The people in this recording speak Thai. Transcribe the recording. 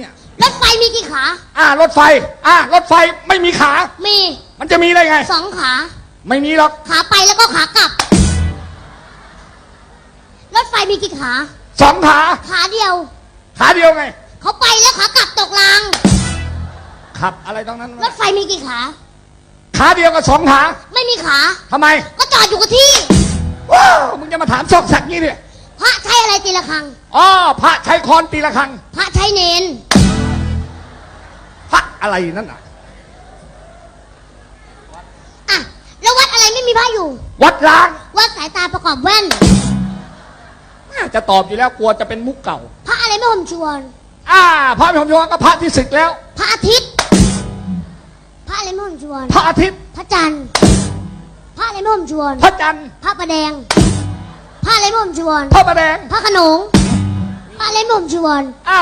เนี่ย รถไฟมีกี่ขา อ่ารถไฟ อ่ารถไฟไม่มีขา มีมันจะมีได้ไง สองขา ไม่มีหรอก ขาไปแล้วก็ขากลับ รถไฟมีกี่ขา สองขา ขาเดียว ขาเดียวไง เขาไปแล้วขากลับตกราง ขับอะไรตรงนั้นรถไฟมีกี่ขา ขาเดียวกับสองขาไม่มีขา ทำไม ก็จอดอยู่กับที่ ว้าวมึงจะมาถามซอกแซกงี้เนี่ยพระใช้อะไรตีละครัง อ๋อพระใช้คอนตีละครัง พระใช้เนนพระ อะไรนั่นน่ะ อะ แล้ววัดอะไรไม่มีพระอยู่ วัดล้างวัดสายตาประกอบแว่นจะตอบอยู่แล้วกลัวจะเป็นมุกเก่า พระอะไรไม่ห่มชวน อ่า พระพิมพ์ชวก็พระที่ศึกแล้ว พระอาทิตย์ พระอะไรไม่ห่มชวน พระอาทิตย์ พระจันทร์ พระอะไรไม่ห่มชวน พระจันทร์ พระประแดง พระอะไรไม่ห่มชวน พระประแดง พระโขนง พระอะไรไม่ห่มชวน อ่า